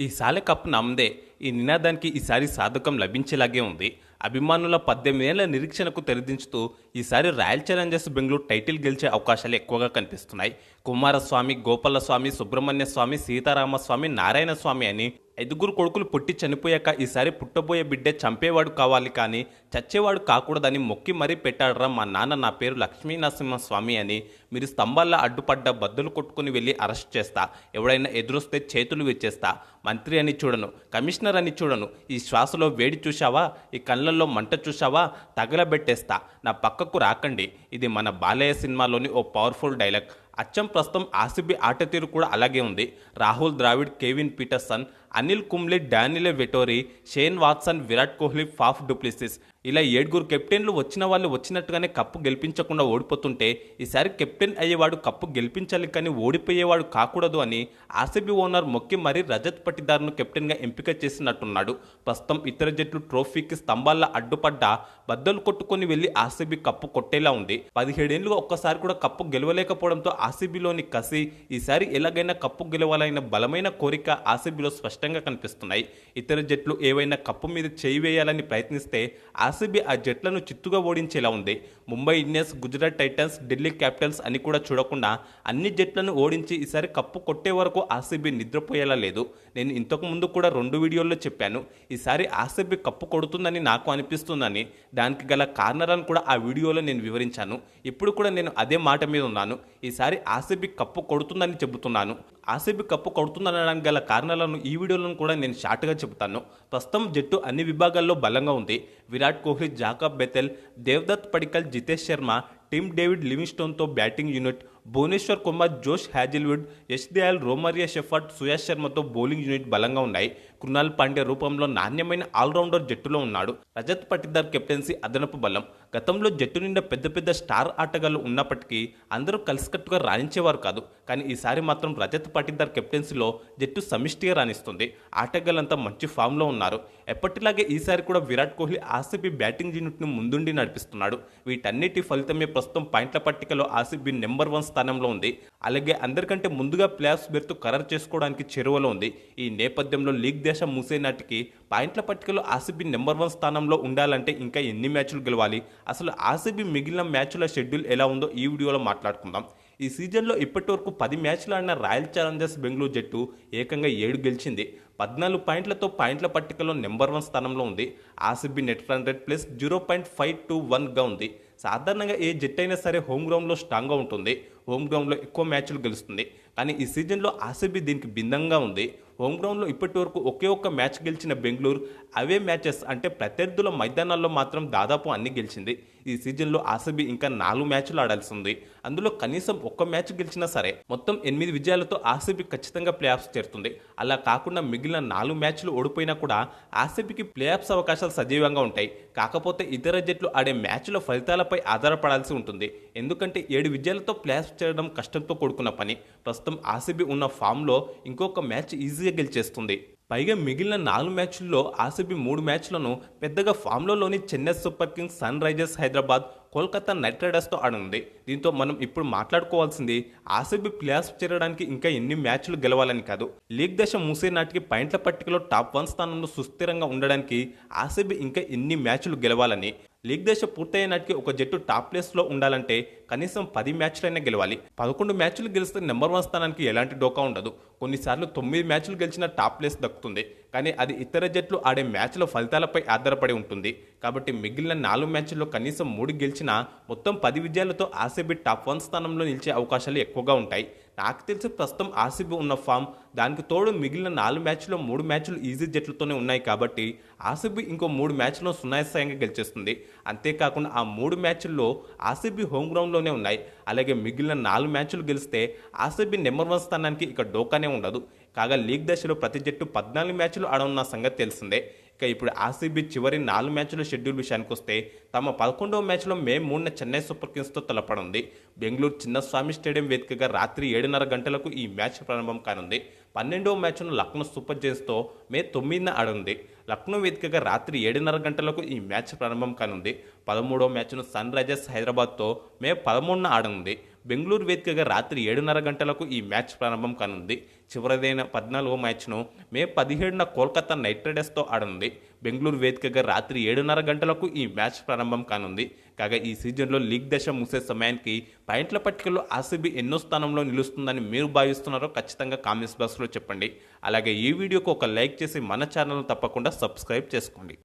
ఈ సాలె కప్ నమ్మదే. ఈ నినాదానికి ఈసారి సాధకం లభించేలాగే ఉంది. అభిమానుల పద్దెనిమిదేళ్ళ నిరీక్షణకు తెరదించుతూ ఈసారి రాయల్ ఛాలెంజర్స్ బెంగళూరు టైటిల్ గెలిచే అవకాశాలు ఎక్కువగా కనిపిస్తున్నాయి. కుమారస్వామి గోపాలస్వామి సుబ్రహ్మణ్య స్వామి సీతారామస్వామి నారాయణ స్వామి అని ఐదుగురు కొడుకులు పుట్టి చనిపోయాక ఈసారి పుట్టబోయే బిడ్డే చంపేవాడు కావాలి కానీ చచ్చేవాడు కాకూడదని మొక్కి మరీ పెట్టాడరా మా నాన్న నా పేరు లక్ష్మీనరసింహ స్వామి అని మీరు స్తంభాల్లో అడ్డుపడ్డ బద్దలు కొట్టుకుని వెళ్ళి అరెస్ట్ చేస్తా. ఎవడైనా ఎదురొస్తే చేతులు విచ్చేస్తా మంత్రి అని చూడను కమిషనర్ అని చూడను. ఈ శ్వాసలో వేడి చూశావా? ఈ కళ్ళల్లో మంట చూశావా? తగలబెట్టేస్తా. నా పక్కకు రాకండి. ఇది మన బాలయ్య సినిమాలోని ఓ పవర్ఫుల్ డైలాగ్. అచ్చం ప్రస్తుతం ఆసీబీ ఆట తీరు కూడా అలాగే ఉంది. Rahul Dravid Kevin Pietersen Anil Kumble Daniel Vettori Shane Watson Virat Kohli Faf du Plessis. ఇలా ఏడుగురు కెప్టెన్లు వచ్చిన వాళ్ళు వచ్చినట్టుగానే కప్పు గెలిపించకుండా ఓడిపోతుంటే ఈసారి కెప్టెన్ అయ్యేవాడు కప్పు గెలిపించాలి కానీ ఓడిపోయేవాడు కాకూడదు అని ఆర్సీబీ ఓనర్ మొక్కి మరీ రజత్ పట్టిదారును కెప్టెన్గా ఎంపిక చేసినట్టున్నాడు. ప్రస్తుతం ఇతర జట్లు ట్రోఫీకి స్తంభాల్లో అడ్డుపడ్డా బద్దలు కొట్టుకొని వెళ్ళి ఆర్సీబీ కప్పు కొట్టేలా ఉంది. పదిహేడేళ్ళుగా ఒక్కసారి కూడా కప్పు గెలవలేకపోవడంతో ఆర్సీబీలోని కసి ఈసారి ఎలాగైనా కప్పు గెలవాలైన బలమైన కోరిక ఆర్సీబీలో స్పష్టంగా కనిపిస్తున్నాయి. ఇతర జట్లు ఏవైనా కప్పు మీద చేయి వేయాలని ప్రయత్నిస్తే ఆర్సీబీ ఆ జట్లను చిత్తుగా ఓడించేలా ఉంది. Mumbai Indians Gujarat Titans Delhi Capitals అని కూడా చూడకుండా అన్ని జట్లను ఓడించి ఈసారి కప్పు కొట్టే వరకు ఆర్సీబీ నిద్రపోయేలా లేదు. నేను ఇంతకు ముందు కూడా రెండు వీడియోల్లో చెప్పాను. ఈసారి ఆర్సీబీ కప్పు కొడుతుందని నాకు అనిపిస్తుందని. దానికి గల కారణాలను కూడా ఆ వీడియోలో నేను వివరించాను. ఇప్పుడు కూడా నేను అదే మాట మీద ఉన్నాను. ఈసారి ఆర్సీబీ కప్పు కొడుతుందని చెబుతున్నాను. ఆర్సీబీ కప్పు కొడుతుందనడానికి గల కారణాలను ఈ వీడియోలను కూడా నేను షార్ట్గా చెబుతాను. ప్రస్తుతం జట్టు అన్ని విభాగాల్లో బలంగా ఉంది. Virat Kohli Jacob Bethell Devdutt Padikkal Jitesh Sharma team David లివింగ్స్టోన్తో batting unit Bhuvneshwar Kumar Josh Hazlewood Yash Dayal Romario Shepherd Suyash శర్మతో bowling unit బలంగా ఉన్నాయి. కృణాల్ పాండ్య రూపంలో నాణ్యమైన ఆల్రౌండర్ జట్టులో ఉన్నాడు. రజత్ పటిదార్ కెప్టెన్సీ అదనపు బలం. గతంలో జట్టు నిండా పెద్ద పెద్ద స్టార్ ఆటగాళ్ళు ఉన్నప్పటికీ అందరూ కలిసికట్టుగా రాణించేవారు కాదు. కానీ ఈసారి మాత్రం రజత్ పటిదార్ కెప్టెన్సీలో జట్టు సమిష్టిగా రాణిస్తుంది. ఆటగాళ్ళంతా మంచి ఫామ్లో ఉన్నారు. ఎప్పటిలాగే ఈసారి కూడా విరాట్ కోహ్లీ ఆర్సీబీ బ్యాటింగ్ యూనిట్ను ముందుండి నడిపిస్తున్నాడు. వీటన్నిటి ఫలితమే ప్రస్తుతం పాయింట్ల పట్టికలో ఆర్సీబీ నెంబర్ వన్ స్థానంలో ఉంది. అలాగే అందరికంటే ముందుగా ప్లేఆఫ్స్ బెర్త్ ఖరారు చేసుకోవడానికి చెరువలో ఉంది. ఈ నేపథ్యంలో లీగ్ దేశం మూసే నాటికి పాయింట్ల పట్టికలో ఆర్సీబీ నెంబర్ వన్ స్థానంలో ఉండాలంటే ఇంకా ఎన్ని మ్యాచ్లు గెలవాలి? అసలు ఆర్సీబీ మిగిలిన మ్యాచ్ల షెడ్యూల్ ఎలా ఉందో ఈ వీడియోలో మాట్లాడుకుందాం. ఈ సీజన్లో ఇప్పటి వరకు పది మ్యాచ్లు ఆడిన రాయల్ ఛాలెంజర్స్ బెంగళూరు జట్టు ఏకంగా ఏడు గెలిచింది. పద్నాలుగు పాయింట్లతో పాయింట్ల పట్టికలో నెంబర్ వన్ స్థానంలో ఉంది. RCB net run rate plus zero point five two వన్గా ఉంది. సాధారణంగా ఏ జట్టు అయినా సరే హోమ్ గ్రౌండ్లో స్ట్రాంగ్గా ఉంటుంది. హోమ్ గ్రౌండ్లో ఎక్కువ మ్యాచ్లు గెలుస్తుంది. కానీ ఈ సీజన్లో ఆర్సీబీ దీనికి భిన్నంగా ఉంది. హోమ్ గ్రౌండ్లో ఇప్పటి వరకు ఒకే ఒక్క మ్యాచ్ గెలిచిన బెంగళూరు అవే మ్యాచెస్ అంటే ప్రత్యర్థుల మైదానాల్లో మాత్రం దాదాపు అన్ని గెలిచింది. ఈ సీజన్లో ఆసబి ఇంకా నాలుగు మ్యాచ్లు ఆడాల్సి ఉంది అందులో కనీసం ఒక్క మ్యాచ్ గెలిచినా సరే మొత్తం ఎనిమిది విజయాలతో ఆర్సీబీ ఖచ్చితంగా ప్లే ఆఫ్స్ చేరుతుంది. అలా కాకుండా మిగిలిన నాలుగు మ్యాచ్లు ఓడిపోయినా కూడా ఆర్సీబీకి ప్లే ఆఫ్స్ అవకాశాలు సజీవంగా ఉంటాయి. కాకపోతే ఇతర జట్లు ఆడే మ్యాచ్ల ఫలితాలపై ఆధారపడాల్సి ఉంటుంది. ఎందుకంటే ఏడు విజయాలతో ప్లే ఆఫ్స్ చేయడం కష్టంతో కూడుకున్న పని. ప్రస్తుతం ఆర్సీబీ ఉన్న ఫామ్లో ఇంకొక మ్యాచ్ ఈజీగా గెలిచేస్తుంది. పైగా మిగిలిన నాలుగు మ్యాచ్ల్లో ఆర్సీబీ మూడు మ్యాచ్లను పెద్దగా ఫామ్లోని Chennai Super Kings Sunrisers Hyderabad Kolkata Knight రైడర్స్తో ఆడనుంది. దీంతో మనం ఇప్పుడు మాట్లాడుకోవాల్సింది ఆర్సీబీ ప్లేఆఫ్ చేరడానికి ఇంకా ఎన్ని మ్యాచ్లు గెలవాలని కాదు. లీగ్ దశ మూసే నాటికి పాయింట్ల పట్టికలో టాప్ వన్ స్థానంలో సుస్థిరంగా ఉండడానికి ఆర్సీబీ ఇంకా ఎన్ని మ్యాచ్లు గెలవాలని లీగ్ దశ పూర్తయ్యే నాటికి ఒక జట్టు టాప్ ప్లేస్లో ఉండాలంటే కనీసం పది మ్యాచ్లైనా గెలవాలి. పదకొండు మ్యాచ్లు గెలిస్తే నెంబర్ వన్ స్థానానికి ఎలాంటి డోకా ఉండదు. కొన్నిసార్లు తొమ్మిది మ్యాచ్లు గెలిచిన టాప్ ప్లేస్ దక్కుతుంది. కానీ అది ఇతర జట్లు ఆడే మ్యాచ్ల ఫలితాలపై ఆధారపడి ఉంటుంది. కాబట్టి మిగిలిన నాలుగు మ్యాచ్ల్లో కనీసం మూడు గెలిచినా మొత్తం పది విజయాలతో ఆర్సీబీ టాప్ వన్ స్థానంలో నిలిచే అవకాశాలు ఎక్కువగా ఉంటాయి. నాకు తెలిసి ప్రస్తుతం ఆర్సీబీ ఉన్న ఫామ్ దానికి తోడు మిగిలిన నాలుగు మ్యాచ్లో మూడు మ్యాచ్లు ఈజీ జట్లతోనే ఉన్నాయి కాబట్టి ఆర్సీబీ ఇంకో మూడు మ్యాచ్లో సునాయాసంగా గెలిచేస్తుంది. అంతేకాకుండా ఆ మూడు మ్యాచ్ల్లో ఆర్సీబీ హోమ్ గ్రౌండ్లోనే ఉన్నాయి. అలాగే మిగిలిన నాలుగు మ్యాచ్లు గెలిస్తే ఆర్సీబీ నెంబర్ వన్ స్థానానికి ఇక డోకానే ఉండదు. కాగా లీగ్ దశలో ప్రతి జట్టు పద్నాలుగు మ్యాచ్లు ఆడనున్న సంగతి తెలిసిందే. ఇక ఇప్పుడు ఆర్సీబీ చివరి నాలుగు మ్యాచ్ల షెడ్యూల్ విషయానికి వస్తే తమ పదకొండవ మ్యాచ్లో మే మూడున చెన్నై సూపర్ కింగ్స్తో తలపడింది. బెంగళూరు చిన్నస్వామి స్టేడియం వేదికగా రాత్రి ఏడున్నర గంటలకు ఈ మ్యాచ్ ప్రారంభం కానుంది. పన్నెండవ మ్యాచ్ను లక్నో సూపర్ జైన్స్తో మే తొమ్మిదిన ఆడింది. లక్నో వేదికగా రాత్రి ఏడున్నర గంటలకు ఈ మ్యాచ్ ప్రారంభం కానుంది. పదమూడవ మ్యాచ్ను సన్ రైజర్స్ హైదరాబాద్తో మే పదమూడున ఆడనుంది బెంగళూరు వేదికగా రాత్రి ఏడున్నర గంటలకు ఈ మ్యాచ్ ప్రారంభం కానుంది. చివరిదైన పద్నాలుగో మ్యాచ్ను మే పదిహేడున కోల్కతా నైట్ రైడర్స్తో ఆడనుంది. బెంగళూరు వేదికగా రాత్రి ఏడున్నర గంటలకు ఈ మ్యాచ్ ప్రారంభం కానుంది. కాగా ఈ సీజన్లో లీగ్ దశ ముగిసే సమయానికి పాయింట్ల పట్టికలో ఆర్సీబీ ఎన్నో స్థానంలో నిలుస్తుందని మీరు భావిస్తున్నారో ఖచ్చితంగా కామెంట్స్ బాక్స్లో చెప్పండి. అలాగే ఈ వీడియోకు ఒక లైక్ చేసి మన ఛానల్ తప్పకుండా సబ్స్క్రైబ్ చేసుకోండి.